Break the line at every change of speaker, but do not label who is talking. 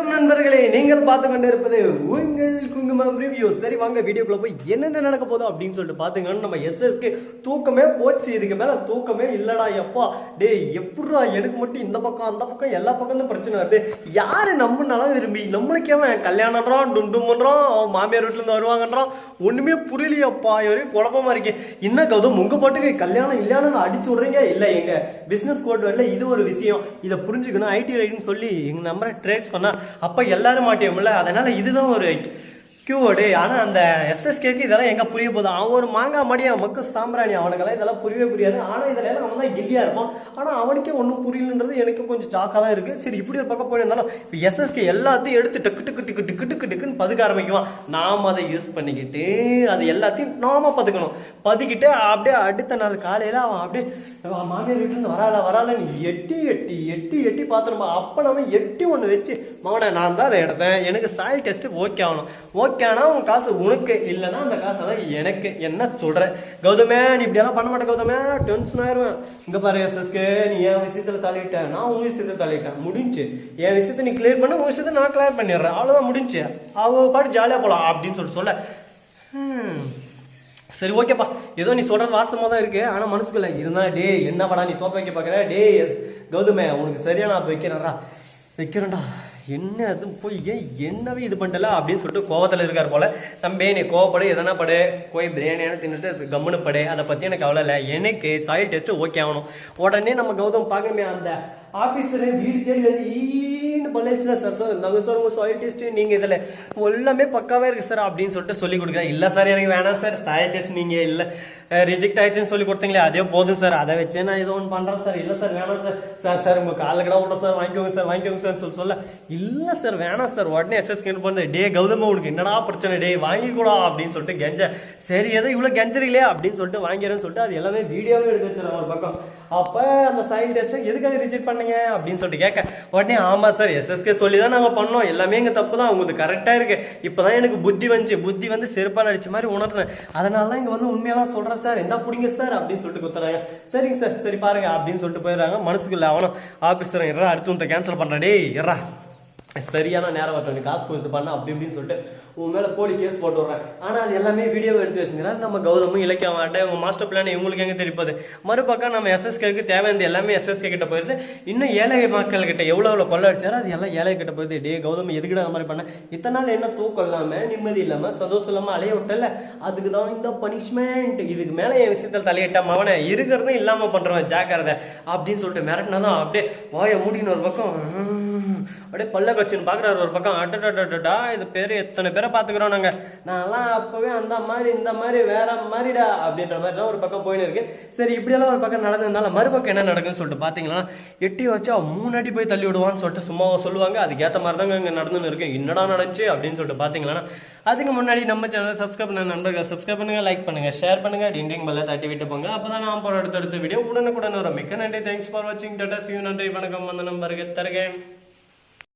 வணக்கம் நண்பர்களே. நீங்கள் பார்த்து கொண்டிருப்பது உங்கள் குங்குமம் ரிவ்யூஸ் சரி வாங்க வீடியோக்குள்ள போய் என்னென்ன நடக்க போதும் அப்படின்னு சொல்லிட்டு பாத்துங்கன்னு நம்ம எஸ்எஸ்க்கு தூக்கமே போச்சு. இதுக்கு மேல தூக்கமே இல்லடா எப்பா. டேய் எப்படா எனக்கு மட்டும் இந்த பக்கம் அந்த பக்கம் எல்லா பக்கம் தான் பிரச்சனை வருது. யாரு நம்பினாலும் விரும்பி நம்மளுக்கே அவன் கல்யாணம்ன்றான் டுண்டும் பண்றான் அவன் மாமியார் வீட்டுல இருந்து வருவாங்கன்றான். ஒண்ணுமே புரியலையப்பா. இவரே குழப்பமா இருக்கேன் என்ன கௌதம் உங்க பாட்டுக்கு கல்யாணம் இல்லையானு அடிச்சு விடுறீங்க? இல்ல எங்க பிசினஸ் கோட் வரல? இது ஒரு விஷயம். இதை புரிஞ்சுக்கணும். ஐடி ரைட்னு சொல்லி எங்க நம்பரை ட்ரேஸ் பண்ணா அப்ப எல்லாரும் மாட்டியோம்ல? அதனால இதுதான் ஒரு கியூவோடு ஆனால் அந்த எஸ்எஸ்கேக்கு இதெல்லாம் எங்கே புரிய போதும் அவன் ஒரு மாங்காய் மடியா மக்கு சாம்பிராணி. அவனுக்கெல்லாம் இதெல்லாம் புரியவே புரியாது. ஆனால் இதில் எல்லாம் அவன் தான் கில்லியாக இருப்பான். ஆனால் அவனுக்கே ஒன்றும் புரியலன்றது எனக்கு கொஞ்சம் ஜாக்கா தான் இருக்குது சரி இப்படி ஒரு பக்கம் போயிருந்தாலும் இப்போ எஸ்எஸ்கே எல்லாத்தையும் எடுத்து டக்கு டக்கு டிக்கு டிக்கு டிக்கு டிக்குன்னு பதுக்க ஆரம்பிக்குவான். நாம் அதை யூஸ் பண்ணிக்கிட்டு அது எல்லாத்தையும் நாம பதுக்கணும். பதுக்கிட்டு அப்படியே அடுத்த நாள் காலையில் அவன் அப்படியே மாமியார் வீட்டிலேருந்து வரால வராலன்னு எட்டி எட்டி எட்டி எட்டி பார்த்துருமா அப்போ நம்ம எட்டி ஒன்று வச்சு மகனை நான் தான் அதை எடுத்தேன். எனக்கு சாயில் டெஸ்ட்டு ஓகே ஆகணும். ஓகே ஆனால் உன் காசு உனக்கு இல்லைன்னா அந்த காசெல்லாம் எனக்கு. என்ன சொல்ற? கௌதமே நீ இப்படியெல்லாம் பண்ண மாட்டேன் கௌதமே டென்ஷன் ஆயிருவேன். இங்க பாரு எஸ்எஸ்கே நீ என் விஷயத்துல தள்ளிட்ட. நான் உன் விஷயத்துல தள்ளிட்டேன். முடிஞ்சு. என் விஷயத்தை நீ கிளியர் பண்ண உன் விஷயத்தை நான் கிளியர் பண்ணிடுறேன். அவ்வளவுதான் முடிஞ்சு. அவ பாட்டு ஜாலியா போலாம் அப்படின்னு சொல்லிட்டு சொல்ல. சரி ஓகேப்பா ஏதோ நீ சொல்றது வாசமா தான் இருக்கு. ஆனா மனசுக்குள்ள இருந்தா டே என்னப்படா நீ தோப்ப வைக்க பாக்குற? டே கௌதமே உனக்கு சரியா நான் வைக்கிறேன்டா. வைக்கிறேன்டா. என்ன அது போய் ஏன் என்னவே இது பண்ணல அப்படின்னு சொல்லிட்டு கோவத்தில் இருக்கார் போல. தம்பே நீ கோவப்படு எதனா படு. போய் பிரியாணியான தின்னுட்டு கம்முனு படு. அதை பற்றி எனக்கு கவலை இல்லை. எனக்கு சாயில் டெஸ்ட்டு ஓகே ஆகணும். உடனே நம்ம கௌதம் பார்க்கணுமே அந்த ஆபீசர் வீடு தேடி வந்து ஈன்னு பல்லிச்சுனா சார் சார் இந்தாங்க சார் உங்கள் சாயில் டெஸ்ட்டு நீங்கள் இதில் எல்லாமே பக்காவே இருக்குது சார் அப்படின்னு சொல்லிட்டு சொல்லி கொடுக்குறேன். இல்லை சார் எனக்கு வேணாம் சார் சாயில் டெஸ்ட் நீங்கள் இல்லை. ரிஜெக்ட் ஆயிடுச்சுன்னு சொல்லி கொடுத்தீங்களே அதே போதும் சார். அதை வச்சு நான் ஏதோ ஒன்று பண்ணுறேன் சார். இல்லை சார் வேணாம் சார். சார் சார் உங்கள் காலில் கடை விட சார் வாங்கிக்கோங்க சார் வாங்கிக்கோங்க சார் சொல்லி சொல்ல. இல்லை சார் வேணாம் சார். உடனே எஸ்எஸ் என்ன பண்ணு. டே கௌதம உனக்கு என்னடா பிரச்சனை? டே வாங்கிக்கூடா அப்படின்னு சொல்லிட்டு கெஞ்ச. சரி ஏதோ இவ்வளோ கெஞ்சறீங்களே அப்படின்னு சொல்லிட்டு வாங்கிறேன்னு சொல்லிட்டு அது எல்லாமே வீடியோவே எடுத்து வச்சிருக்கேன் ஒரு பக்கம். அப்போ அந்த சாயில் டெஸ்ட்டை எதுக்காக ரிஜெக்ட் பண்ணீங்க அப்படின்னு சொல்லிட்டு கேட்க. உடனே ஆமாம் சார் எஸ்எஸ்கே சொல்லி தான் நாங்கள் பண்ணோம். எல்லாமே எங்கள் தப்பு தான் உங்களுக்கு இருக்குது இப்போ தான் எனக்கு புத்தி வந்துச்சு. புத்தி வந்து செருப்பால் அடித்த மாதிரி உணர்றேன் அதனால தான் இங்கே வந்து உண்மையெல்லாம் சொல்கிறேன் சார் என்ன பிடிங்க சார் அப்படின்னு சொல்லிட்டு குத்துறாங்க. சரிங்க சார் சரி பாருங்க அப்படின்னு சொல்லிட்டு போயிடுறாங்க. மனசுக்குள்ள அவனும் ஆபீசர் இறா அடுத்து கேன்சல் பண்றேன் டேய் இறா சரியான நேரம் வரட்டும் நீ காசு கொடுத்து பண்ண அப்படி இப்படின்னு சொல்லிட்டு உன் மேல போலி கேஸ் போட்டு விடுறேன். ஆனா அது எல்லாமே வீடியோ எடுத்து வச்சுக்கிறாரு நம்ம கௌதமும் இலக்கிய மாட்டேன் உங்க மாஸ்டர் பிளான் இவங்களுக்கு எங்க தெரிப்பது? மறுபக்கம் நம்ம எஸ்எஸ்கேக்கு தேவையானது எல்லாமே எஸ்எஸ்கே கிட்ட போயிருது இன்னும் ஏழை மக்கள் கிட்ட எவ்வளவு எவ்வளவு கொள்ள அடிச்சாரோ அது எல்லாம் ஏழை கிட்ட போயிருது டே கௌதம் எதுக்கிட்ட அந்த மாதிரி பண்ண? இத்தனை நாள் என்ன தூக்கம் இல்லாம நிம்மதி இல்லாம சந்தோஷம் இல்லாம அலைய விட்டல? அதுக்கு தான் இந்த பனிஷ்மெண்ட் இதுக்கு மேல என் விஷயத்தில் தலையிட்ட மவனை இருக்கிறதும் இல்லாம பண்றவன் ஜாக்கிரதை. அப்படின்னு சொல்லிட்டு மிரட்டினதும் அப்படியே வாயை மூடின்னு ஒரு பக்கம் அப்படியே பல்ல கட்சின்னு பார்க்குறாரு ஒரு பக்கம். அடடடடா இது பேர் எத்தனை பேரை பார்த்துக்கிறோம் நாங்கள் நான்லாம் அப்போவே அந்த மாதிரி இந்த மாதிரி வேற மாதிரிடா அப்படின்ற மாதிரி ஒரு பக்கம் போயின்னு இருக்கு சரி இப்படியெல்லாம் ஒரு பக்கம் நடந்ததுனால மறுபக்கம் என்ன நடக்குன்னு சொல்லிட்டு பார்த்தீங்கன்னா எட்டி வச்சா மூணு அடி போய் தள்ளி விடுவான்னு சொல்லிட்டு சும்மாவை சொல்லுவாங்க. அதுக்கேற்ற மாதிரி தாங்க இங்கே நடந்துன்னு இருக்கு. என்னடா நடந்துச்சு அப்படின்னு சொல்லிட்டு பார்த்தீங்கன்னா அதுக்கு முன்னாடி நம்ம சேனல் சப்ஸ்கிரைப் பண்ண நண்பர்கள் சப்ஸ்கிரைப் பண்ணுங்கள் லைக் பண்ணுங்கள் ஷேர் பண்ணுங்கள் டிண்டிங் பல்ல தட்டி விட்டு போங்க. அப்போ தான் நான் போகிற அடுத்தடுத்த வீடியோ உடனுக்குடன் வரும். மிக்க நன்றி. தேங்க்ஸ் ஃபார் வாட்சிங் டாட்டா சியூ நன்றி. வணக்கம். வந்த நம்பருக்கு தருகேன்